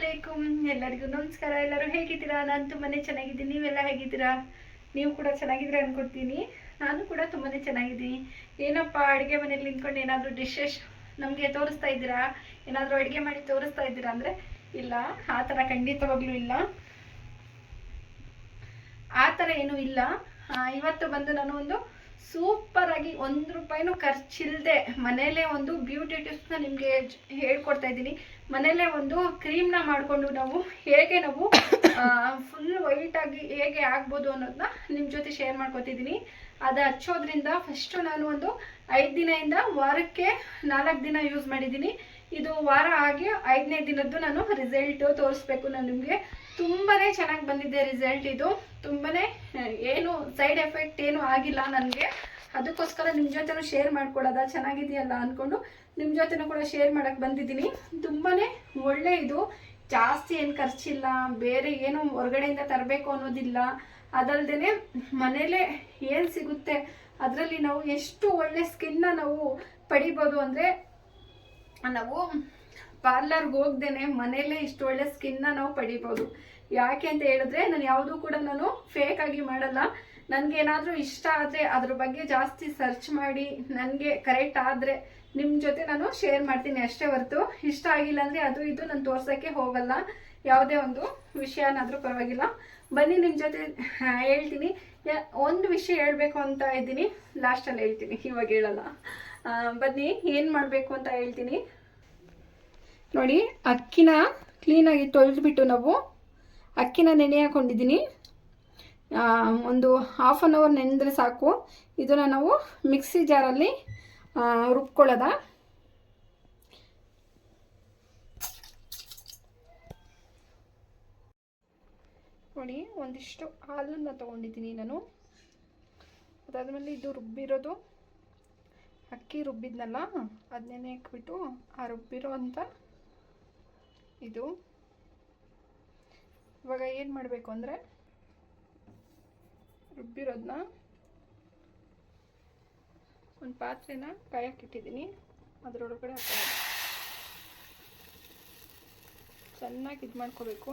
ಅಲೈಕುಮ್ ಎಲ್ಲರಿಗೂ ನಮಸ್ಕಾರ. ಎಲ್ಲರೂ ಹೇಗಿದ್ದೀರಾ? ನಾನು ತುಂಬಾನೇ ಚೆನ್ನಾಗಿದ್ದೀನಿ. ನೀವೆಲ್ಲ ಹೇಗಿದ್ದೀರಾ? ನೀವು ಕೂಡ ಚೆನ್ನಾಗಿದ್ರೆ ಅನ್ಕೊತೀನಿ. ನಾನು ಕೂಡ ತುಂಬಾನೇ ಚೆನ್ನಾಗಿದ್ದೀನಿ. ಏನಪ್ಪ, ಅಡುಗೆ ಮನೇಲಿ ನಿಂತ್ಕೊಂಡು ಏನಾದರೂ ಡಿಶಸ್ ನಮಗೆ ತೋರಿಸ್ತಾ ಇದ್ದೀರಾ? ಏನಾದರೂ ಅಡುಗೆ ಮಾಡಿ ತೋರಿಸ್ತಾ ಇದ್ದೀರಾ ಅಂದರೆ? ಇಲ್ಲ. ಆ ಥರ ಖಂಡಿತವಾಗ್ಲೂ ಇಲ್ಲ. ಆ ಥರ ಏನೂ ಇಲ್ಲ. ಇವತ್ತು ಬಂದು ನಾನು ಒಂದು ಸೂಪರ್ ಆಗಿ ಒಂದು ರೂಪಾಯಿನೂ ಖರ್ಚಿಲ್ಲದೆ ಮನೇಲೇ ಒಂದು ಬ್ಯೂಟಿ ಟಿಪ್ಸ್ನ ನಿಮಗೆ ಹೇಳ್ಕೊಡ್ತಾ ಇದ್ದೀನಿ. ಮನೇಲೇ ಒಂದು ಕ್ರೀಮ್ನ ಮಾಡಿಕೊಂಡು ನಾವು ಹೇಗೆ ನಾವು ಫುಲ್ ವೈಟ್ ಆಗಿ ಹೇಗೆ ಆಗ್ಬೋದು ಅನ್ನೋದನ್ನ ನಿಮ್ಮ ಜೊತೆ ಶೇರ್ ಮಾಡ್ಕೊತಿದ್ದೀನಿ. ಅದು ಹಚ್ಚೋದ್ರಿಂದ ಫಸ್ಟು ನಾನು ಒಂದು ಐದು ದಿನದಿಂದ ವಾರಕ್ಕೆ ನಾಲ್ಕು ದಿನ ಯೂಸ್ ಮಾಡಿದ್ದೀನಿ. ಇದು ವಾರ ಆಗಿ ಐದನೇ ದಿನದ್ದು ನಾನು ರಿಸಲ್ಟ್ ತೋರಿಸ್ಬೇಕು ನಾನು ನಿಮಗೆ ತುಂಬಾನೇ ಚೆನ್ನಾಗಿ ಬಂದಿದೆ ರಿಸಲ್ಟ್ ಇದು. ತುಂಬಾನೇ ಆ, ಏನು ಸೈಡ್ ಎಫೆಕ್ಟ್ ಏನು ಆಗಿಲ್ಲ ನನಗೆ. ಅದಕ್ಕೋಸ್ಕರ ನಿಮ್ಮ ಜೊತೆನೂ ಶೇರ್ ಮಾಡ್ಕೊಡೋದ? ಚೆನ್ನಾಗಿದೆಯಲ್ಲ ಅಂದ್ಕೊಂಡು ನಿಮ್ಮ ಜೊತೆನೂ ಕೂಡ ಶೇರ್ ಮಾಡೋಕ್ಕೆ ಬಂದಿದ್ದೀನಿ. ತುಂಬಾ ಒಳ್ಳೆ ಇದು. ಜಾಸ್ತಿ ಏನು ಖರ್ಚಿಲ್ಲ ಬೇರೆ ಏನು ಹೊರಗಡೆಯಿಂದ ತರಬೇಕು ಅನ್ನೋದಿಲ್ಲ. ಅದಲ್ಲದೆ ಮನೇಲೇ ಏನು ಸಿಗುತ್ತೆ? ಅದರಲ್ಲಿ ನಾವು ಎಷ್ಟು ಒಳ್ಳೆ ಸ್ಕಿನ್ನ ನಾವು ಪಡಿಬೋದು ಅಂದರೆ ನಾವು ಪಾರ್ಲರ್ಗೆ ಹೋಗ್ದೇನೆ ಮನೆಯಲ್ಲೇ ಇಷ್ಟು ಒಳ್ಳೆ ಸ್ಕಿನ್ನ ನಾವು ಪಡಿಬೋದು. ಯಾಕೆ ಅಂತ ಹೇಳಿದ್ರೆ ನಾನು ಯಾವುದೂ ಕೂಡ ನಾನು ಫೇಕ್ ಆಗಿ ಮಾಡಲ್ಲ. ನನಗೆ ಏನಾದರೂ ಇಷ್ಟ ಆದರೆ ಅದ್ರ ಬಗ್ಗೆ ಜಾಸ್ತಿ ಸರ್ಚ್ ಮಾಡಿ ನನಗೆ ಕರೆಕ್ಟ್ ಆದರೆ ನಿಮ್ಮ ಜೊತೆ ನಾನು ಶೇರ್ ಮಾಡ್ತೀನಿ ಅಷ್ಟೇ ಹೊರತು. ಇಷ್ಟ ಆಗಿಲ್ಲ ಅಂದರೆ ಅದು ಇದು ನಾನು ತೋರ್ಸೋಕ್ಕೆ ಹೋಗಲ್ಲ. ಯಾವುದೇ ಒಂದು ವಿಷಯನಾದರೂ ಪರವಾಗಿಲ್ಲ. ಬನ್ನಿ ನಿಮ್ಮ ಜೊತೆ ಹೇಳ್ತೀನಿ. ಒಂದು ವಿಷಯ ಹೇಳಬೇಕು ಅಂತ ಇದ್ದೀನಿ. ಲಾಸ್ಟಲ್ಲಿ ಹೇಳ್ತೀನಿ. ಇವಾಗ ಹೇಳಲ್ಲ. ಬನ್ನಿ, ಏನು ಮಾಡಬೇಕು ಅಂತ ಹೇಳ್ತೀನಿ. ನೋಡಿ, ಅಕ್ಕಿನ ಕ್ಲೀನಾಗಿ ತೊಳೆದ್ಬಿಟ್ಟು ನಾವು ಅಕ್ಕಿನ ನೆನೆ ಹಾಕೊಂಡಿದ್ದೀನಿ. ಒಂದು ಹಾಫ್ ಆನ್ ಅವರ್ ನೆನೆದ್ರೆ ಸಾಕು. ಇದನ್ನು ನಾವು ಮಿಕ್ಸಿ ಜಾರಲ್ಲಿ ರುಬ್ಕೊಳ್ಳೋದ? ನೋಡಿ, ಒಂದಿಷ್ಟು ಹಾಲನ್ನು ತೊಗೊಂಡಿದ್ದೀನಿ ನಾನು. ಅದಾದಮೇಲೆ ಇದು ರುಬ್ಬಿರೋದು ಅಕ್ಕಿ ರುಬ್ಬಿದ್ನಲ್ಲ, ಅದನ್ನೇ ಹಾಕ್ಬಿಟ್ಟು ಆ ರುಬ್ಬಿರೋ ಅಂತ ಇದು. ಇವಾಗ ಏನು ಮಾಡಬೇಕು ಅಂದರೆ ರುಬ್ಬಿರೋದನ್ನ ಒಂದು ಪಾತ್ರೆನ ಕಾಯಕ್ಕಿಟ್ಟಿದ್ದೀನಿ ಅದರೊಳಗಡೆ ಹಾಕೋದು ಚೆನ್ನಾಗಿ ಇದು ಮಾಡ್ಕೋಬೇಕು.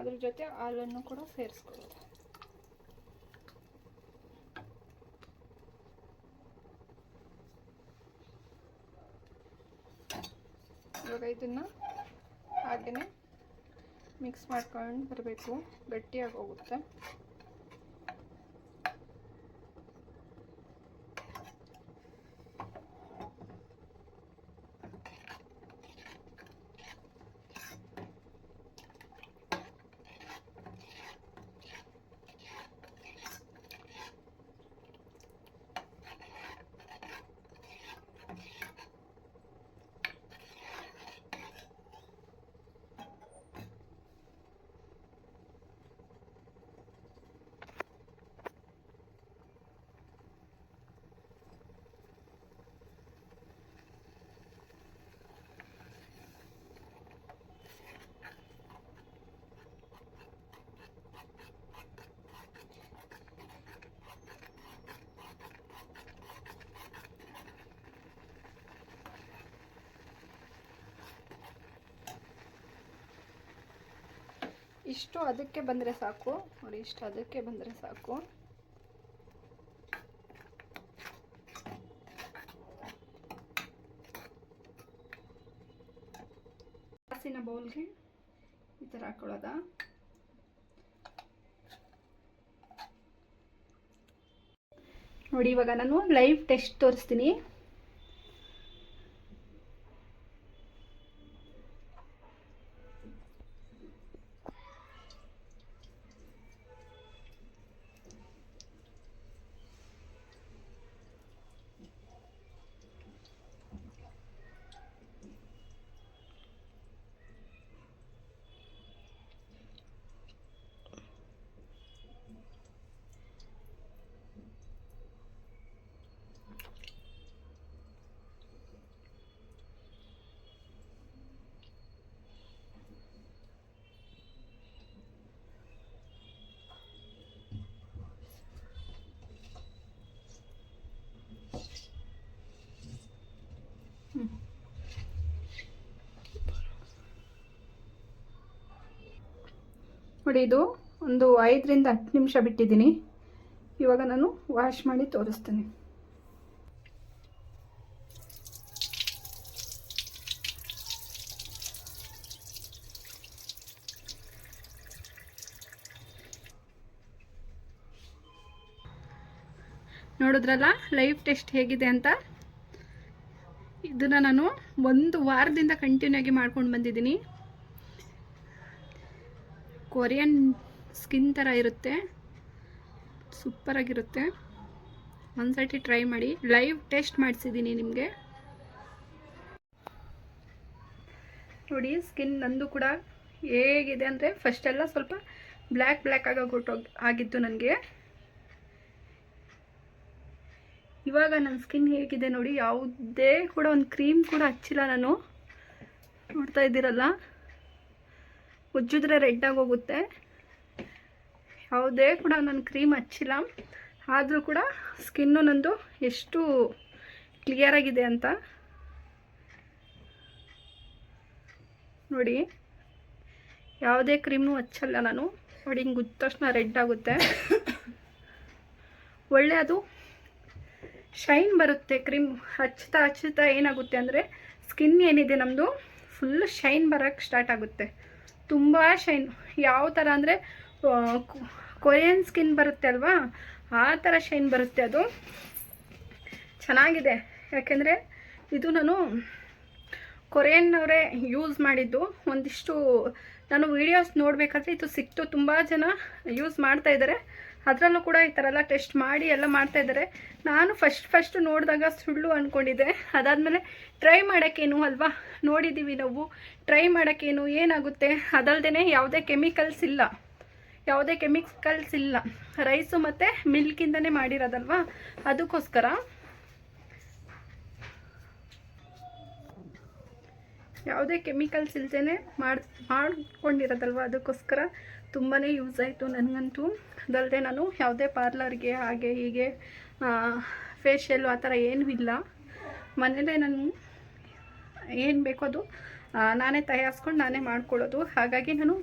ಅದ್ರ ಜೊತೆ ಹಾಲನ್ನು ಕೂಡ ಸೇರಿಸ್ಕೊಳ್ಳೋದು ಇವಾಗ ಇದನ್ನು ಹಾಗೆಯೇ ಮಿಕ್ಸ್ ಮಾಡ್ಕೊಂಡು ಬರಬೇಕು. ಗಟ್ಟಿಯಾಗಿ ಹೋಗುತ್ತೆ. ಇಷ್ಟು ಅದಕ್ಕೆ ಬಂದರೆ ಸಾಕು. ನೋಡಿ, ಇಷ್ಟು ಅದಕ್ಕೆ ಬಂದರೆ ಸಾಕು. ಹಸಿನ ಬೌಲ್ಗೆ ಈ ಥರ ಹಾಕೊಳ್ಳೋದ. ನೋಡಿ, ಇವಾಗ ನಾನು ಲೈವ್ ಟೆಸ್ಟ್ ತೋರಿಸ್ತೀನಿ. ನೋಡಿ ಇದು ಒಂದು ಐದರಿಂದ ಹತ್ತು ನಿಮಿಷ ಬಿಟ್ಟಿದ್ದೀನಿ. ಇವಾಗ ನಾನು ವಾಶ್ ಮಾಡಿ ತೋರಿಸ್ತೀನಿ. ನೋಡಿದ್ರಲ್ಲ ಲೈಫ್ ಟೆಸ್ಟ್ ಹೇಗಿದೆ ಅಂತ? ಇದನ್ನು ನಾನು ಒಂದು ವಾರದಿಂದ ಕಂಟಿನ್ಯೂ ಆಗಿ ಮಾಡ್ಕೊಂಡು ಬಂದಿದ್ದೀನಿ. ಕೊರಿಯನ್ ಸ್ಕಿನ್ ಥರ ಇರುತ್ತೆ. ಸೂಪರಾಗಿರುತ್ತೆ. ಸರ್ತಿ ಟ್ರೈ ಮಾಡಿ. ಲೈವ್ ಟೆಸ್ಟ್ ಮಾಡಿಸಿದ್ದೀನಿ ನಿಮಗೆ. ನೋಡಿ, ಸ್ಕಿನ್ ನಂದು ಕೂಡ ಹೇಗಿದೆ ಅಂದರೆ ಫಸ್ಟೆಲ್ಲ ಸ್ವಲ್ಪ ಬ್ಲ್ಯಾಕ್ ಬ್ಲ್ಯಾಕ್ ಆಗೋಗ್ಬಿಟ್ಟು ಆಗಿತ್ತು ನನಗೆ. ಇವಾಗ ನನ್ನ ಸ್ಕಿನ್ ಹೇಗಿದೆ ನೋಡಿ, ಯಾವುದೇ ಕೂಡ ಒಂದು ಕ್ರೀಮ್ ಕೂಡ ಹಚ್ಚಿಲ್ಲ ನಾನು. ನೋಡ್ತಾ ಇದ್ದೀರಲ್ಲ? ಉಜ್ಜಿದ್ರೆ ರೆಡ್ ಆಗೋಗುತ್ತೆ. ಯಾವುದೇ ಕೂಡ ನಾನು ಕ್ರೀಮ್ ಹಚ್ಚಿಲ್ಲ. ಆದರೂ ಕೂಡ ಸ್ಕಿನ್ನು ನಂದು ಎಷ್ಟು ಕ್ಲಿಯರ್ ಆಗಿದೆ ಅಂತ ನೋಡಿ. ಯಾವುದೇ ಕ್ರೀಮ್ನು ಹಚ್ಚಲ್ಲ ನಾನು. ನೋಡಿ, ಹಿಂಗೆ ಉಜ್ಜಿದ ತಕ್ಷಣ ರೆಡ್ ಆಗುತ್ತೆ. ಒಳ್ಳೆ ಅದು ಶೈನ್ ಬರುತ್ತೆ ಕ್ರೀಮ್. ಹಚ್ತಾ ಹಚ್ಚುತ್ತಾ ಏನಾಗುತ್ತೆ ಅಂದರೆ ಸ್ಕಿನ್ ಏನಿದೆ ನಮ್ಮದು ಫುಲ್ ಶೈನ್ ಬರೋಕ್ಕೆ ಸ್ಟಾರ್ಟ್ ಆಗುತ್ತೆ. ತುಂಬ ಶೈನ್, ಯಾವ ಥರ ಅಂದರೆ ಕೊರಿಯನ್ ಸ್ಕಿನ್ ಬರುತ್ತೆ ಅಲ್ವಾ? ಆ ಥರ ಶೈನ್ ಬರುತ್ತೆ ಅದು. ಚೆನ್ನಾಗಿದೆ. ಯಾಕೆಂದರೆ, ಇದು ನಾನು ಕೊರಿಯನ್ನವರೇ ಯೂಸ್ ಮಾಡಿದ್ದು. ಒಂದಿಷ್ಟು, ನಾನು ವೀಡಿಯೋಸ್ ನೋಡಬೇಕಾದ್ರೆ ಇದು ಸಿಕ್ತು. ತುಂಬ ಜನ ಯೂಸ್ ಮಾಡ್ತಾ ಇದ್ದಾರೆ. ಅದರಲ್ಲೂ ಕೂಡ ಈ ಥರ ಎಲ್ಲ ಟೆಸ್ಟ್ ಮಾಡಿ ಎಲ್ಲ ಮಾಡ್ತಾ ಇದ್ದಾರೆ. ನಾನು ಫಸ್ಟ್ ಫಸ್ಟ್ ನೋಡಿದಾಗ ಸುಳ್ಳು ಅಂದ್ಕೊಂಡಿದ್ದೆ ಅದಾದಮೇಲೆ ಟ್ರೈ ಮಾಡೋಕ್ಕೇನು ಅಲ್ವಾ? ನೋಡಿದ್ದೀವಿ ನಾವು. ಟ್ರೈ ಮಾಡೋಕ್ಕೇನು, ಏನಾಗುತ್ತೆ? ಅದಲ್ಲದೆ ಯಾವುದೇ ಕೆಮಿಕಲ್ಸ್ ಇಲ್ಲ. ಯಾವುದೇ ಕೆಮಿಕಲ್ಸ್ ಇಲ್ಲ. ರೈಸು ಮತ್ತು ಮಿಲ್ಕಿಂದನೇ ಮಾಡಿರೋದಲ್ವಾ? ಅದಕ್ಕೋಸ್ಕರ ಯಾವುದೇ ಕೆಮಿಕಲ್ಸ್ ಇಲ್ದೇ ಮಾಡಿ, ಮಾಡ್ಕೊಂಡಿರೋದಲ್ವ? ಅದಕ್ಕೋಸ್ಕರ ತುಂಬಾ ಯೂಸ್ ಆಯಿತು ನನಗಂತೂ. ಅದಲ್ಲದೆ ನಾನು ಯಾವುದೇ ಪಾರ್ಲರ್ಗೆ ಹಾಗೆ ಹೀಗೆ ಫೇಶಿಯಲ್ಲು ಆ ಥರ ಏನೂ ಇಲ್ಲ. ಮನೇಲೇ ನಾನು ಏನು ಬೇಕೋ ಅದು ನಾನೇ ತಯಾರಿಸ್ಕೊಂಡು ನಾನೇ ಮಾಡ್ಕೊಳ್ಳೋದು. ಹಾಗಾಗಿ ನಾನು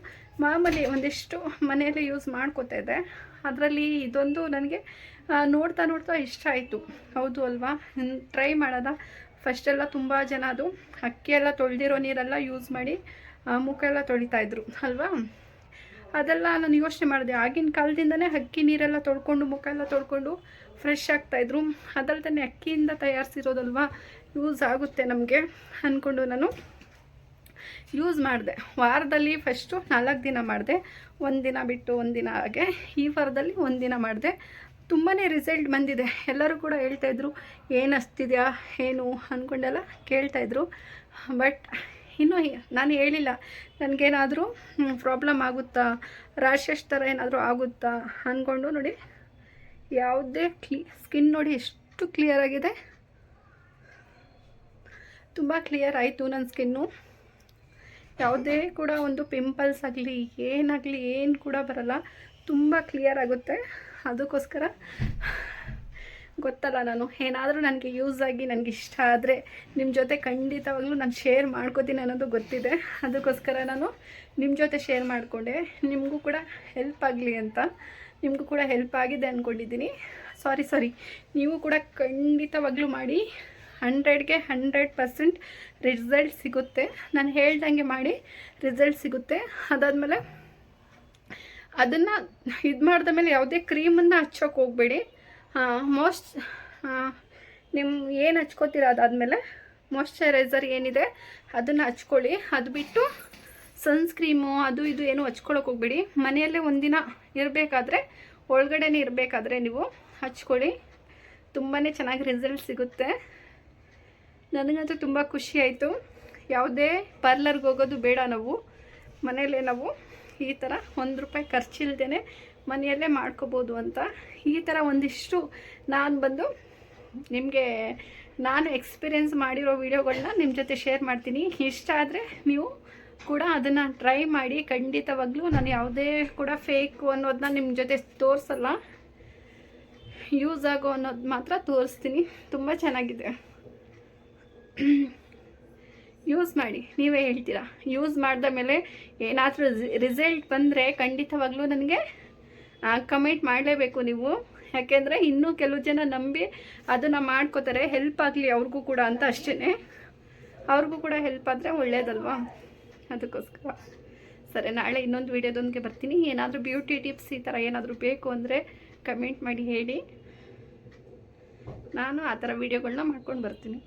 ಮಾಮೂಲಿ ಒಂದಿಷ್ಟು ಮನೆಯಲ್ಲಿ ಯೂಸ್ ಮಾಡ್ಕೋತಾ ಇದ್ದೆ. ಅದರಲ್ಲಿ ಇದೊಂದು ನನಗೆ ನೋಡ್ತಾ ನೋಡ್ತಾ ಇಷ್ಟ ಆಯಿತು. ಹೌದು ಅಲ್ವಾ? ಟ್ರೈ ಮಾಡೋದ? ಫಸ್ಟೆಲ್ಲ ತುಂಬ ಜನ ಅದು ಅಕ್ಕಿ ಎಲ್ಲ ತೊಳೆದಿರೋ ನೀರೆಲ್ಲ ಯೂಸ್ ಮಾಡಿ ಮುಖ ಎಲ್ಲ ತೊಳಿತಾಯಿದ್ರು ಅಲ್ವಾ? ಅದೆಲ್ಲ ನಾನು ಯೋಚನೆ ಮಾಡಿದೆ. ಆಗಿನ ಕಾಲದಿಂದನೇ ಅಕ್ಕಿ ನೀರೆಲ್ಲ ತೊಳ್ಕೊಂಡು, ಮುಖ ಎಲ್ಲ ತೊಳ್ಕೊಂಡು ಫ್ರೆಶ್ ಆಗ್ತಾಯಿದ್ರು ಅದಲ್ದೇ ಅಕ್ಕಿಯಿಂದ ತಯಾರಿಸಿರೋದಲ್ವಾ? ಯೂಸ್ ಆಗುತ್ತೆ ನಮಗೆ ಅಂದ್ಕೊಂಡು ನಾನು ಯೂಸ್ ಮಾಡಿದೆ. ವಾರದಲ್ಲಿ ಫಸ್ಟು ನಾಲ್ಕು ದಿನ ಮಾಡಿದೆ. ಒಂದು ದಿನ ಬಿಟ್ಟು ಒಂದು ದಿನ ಹಾಗೆ ಈ ವಾರದಲ್ಲಿ ಒಂದು ದಿನ ಮಾಡಿದೆ. ತುಂಬಾ ರಿಸಲ್ಟ್ ಬಂದಿದೆ. ಎಲ್ಲರೂ ಕೂಡ ಹೇಳ್ತಾಯಿದ್ರು ಏನು ಹಸ್ತಿದ್ಯಾ ಏನು? ಅಂದ್ಕೊಂಡೆಲ್ಲ ಕೇಳ್ತಾಯಿದ್ರು ಬಟ್ ಇನ್ನೂ ನಾನು ಹೇಳಿಲ್ಲ, ನನಗೇನಾದರೂ ಪ್ರಾಬ್ಲಮ್ ಆಗುತ್ತಾ? ರ್ಯಾಷಸ್ ಥರ ಏನಾದರೂ ಆಗುತ್ತಾ? ಅಂದ್ಕೊಂಡು ನೋಡಿ, ಯಾವುದೇ ಕ್ಲಿ ಸ್ಕಿನ್ ನೋಡಿ ಎಷ್ಟು ಕ್ಲಿಯರ್ ಆಗಿದೆ. ತುಂಬ ಕ್ಲಿಯರ್ ಆಯಿತು ನನ್ನ ಸ್ಕಿನ್ನು ಯಾವುದೇ ಕೂಡ ಒಂದು ಪಿಂಪಲ್ಸ್ ಆಗಲಿ, ಏನಾಗಲಿ, ಏನು ಕೂಡ ಬರಲ್ಲ. ತುಂಬ ಕ್ಲಿಯರ್ ಆಗುತ್ತೆ. ಅದಕ್ಕೋಸ್ಕರ ಗೊತ್ತಲ್ಲ, ನಾನು ಏನಾದರೂ ನನಗೆ ಯೂಸ್ ಆಗಿ ನನಗೆ ಇಷ್ಟ ಆದರೆ ನಿಮ್ಮ ಜೊತೆ ಖಂಡಿತವಾಗ್ಲೂ ನಾನು ಶೇರ್ ಮಾಡ್ಕೋತೀನಿ ಅನ್ನೋದು ಗೊತ್ತಿದೆ. ಅದಕ್ಕೋಸ್ಕರ ನಾನು ನಿಮ್ಮ ಜೊತೆ ಶೇರ್ ಮಾಡಿಕೊಂಡೆ. ನಿಮಗೂ ಕೂಡ ಹೆಲ್ಪ್ ಆಗಲಿ ಅಂತ. ನಿಮಗೂ ಕೂಡ ಹೆಲ್ಪ್ ಆಗಿದೆ ಅಂದ್ಕೊಂಡಿದ್ದೀನಿ ಸಾರಿ ಸಾರಿ ನೀವು ಕೂಡ ಖಂಡಿತವಾಗ್ಲೂ ಮಾಡಿ. ಹಂಡ್ರೆಡ್ಗೆ ಹಂಡ್ರೆಡ್ ಪರ್ಸೆಂಟ್ ರಿಸಲ್ಟ್ ಸಿಗುತ್ತೆ. ನಾನು ಹೇಳ್ದಂಗೆ ಮಾಡಿ ರಿಸಲ್ಟ್ ಸಿಗುತ್ತೆ. ಅದಾದಮೇಲೆ ಅದನ್ನು ಇದು ಮಾಡಿದ ಮೇಲೆ ಯಾವುದೇ ಕ್ರೀಮನ್ನು ಹಚ್ಚೋಕೆ ಹೋಗಬೇಡಿ. ಮೋಸ್ಟ್ ನಿಮ್ಮ ಏನು ಹಚ್ಕೋತೀರ ಅದಾದಮೇಲೆ? ಮಾಯಶ್ಚರೈಸರ್ ಏನಿದೆ, ಅದನ್ನು ಹಚ್ಕೊಳ್ಳಿ. ಅದು ಬಿಟ್ಟು ಸನ್ಸ್ಕ್ರೀಮು ಅದು ಇದು ಏನು ಹಚ್ಕೊಳಕ್ಕೆ ಹೋಗ್ಬೇಡಿ. ಮನೆಯಲ್ಲೇ ಒಂದಿನ ಇರಬೇಕಾದ್ರೆ, ಒಳಗಡೆನೇ ಇರಬೇಕಾದ್ರೆ ನೀವು ಹಚ್ಕೊಳ್ಳಿ. ತುಂಬಾ ಚೆನ್ನಾಗಿ ರಿಸಲ್ಟ್ ಸಿಗುತ್ತೆ. ನನಗಂತೂ ತುಂಬ ಖುಷಿ ಆಯಿತು. ಯಾವುದೇ ಪಾರ್ಲರ್ಗೆ ಹೋಗೋದು ಬೇಡ ನಾವು. ಮನೆಯಲ್ಲೇ ನಾವು ಈ ಥರ ಒಂದು ರೂಪಾಯಿ ಖರ್ಚಿಲ್ದೇ ಮನೆಯಲ್ಲೇ ಮಾಡ್ಕೋಬೋದು ಅಂತ ಈ ಥರ ಒಂದಿಷ್ಟು ನಾನು ಬಂದು ನಿಮಗೆ ನಾನು ಎಕ್ಸ್ಪೀರಿಯೆನ್ಸ್ ಮಾಡಿರೋ ವೀಡಿಯೋಗಳನ್ನ ನಿಮ್ಮ ಜೊತೆ ಶೇರ್ ಮಾಡ್ತೀನಿ. ಇಷ್ಟ ಆದರೆ ನೀವು ಕೂಡ ಅದನ್ನು ಟ್ರೈ ಮಾಡಿ ಖಂಡಿತವಾಗ್ಲೂ ನಾನು ಯಾವುದೇ ಕೂಡ ಫೇಕು ಅನ್ನೋದನ್ನ ನಿಮ್ಮ ಜೊತೆ ತೋರಿಸಲ್ಲ. ಯೂಸ್ ಆಗೋ ಅನ್ನೋದು ಮಾತ್ರ ತೋರಿಸ್ತೀನಿ. ತುಂಬ ಚೆನ್ನಾಗಿದೆ. ಯೂಸ್ ಮಾಡಿ. ನೀವೇ ಹೇಳ್ತೀರಾ? ಯೂಸ್ ಮಾಡಿದ ಮೇಲೆ ಏನಾದರೂ ರಿಸಲ್ಟ್ ಬಂದರೆ ಖಂಡಿತವಾಗ್ಲೂ ನನಗೆ ಕಮೆಂಟ್ ಮಾಡಲೇಬೇಕು ನೀವು. ಯಾಕೆಂದರೆ ಇನ್ನೂ ಕೆಲವು ಜನ ನಂಬಿ ಅದನ್ನು ಮಾಡ್ಕೋತಾರೆ. ಹೆಲ್ಪ್ ಆಗಲಿ ಅವ್ರಿಗೂ ಕೂಡ ಅಂತ ಅಷ್ಟೇ ಅವ್ರಿಗೂ ಕೂಡ ಹೆಲ್ಪ್ ಆದರೆ ಒಳ್ಳೇದಲ್ವಾ? ಅದಕ್ಕೋಸ್ಕರ. ಸರಿ, ನಾಳೆ ಇನ್ನೊಂದು ವೀಡಿಯೋದೊಂದಿಗೆ ಬರ್ತೀನಿ. ಏನಾದರೂ ಬ್ಯೂಟಿ ಟಿಪ್ಸ್ ಈ ಥರ ಏನಾದರೂ ಬೇಕು ಅಂದರೆ ಕಮೆಂಟ್ ಮಾಡಿ ಹೇಳಿ. ನಾನು ಆ ಥರ ವೀಡಿಯೋಗಳನ್ನ ಮಾಡ್ಕೊಂಡು ಬರ್ತೀನಿ.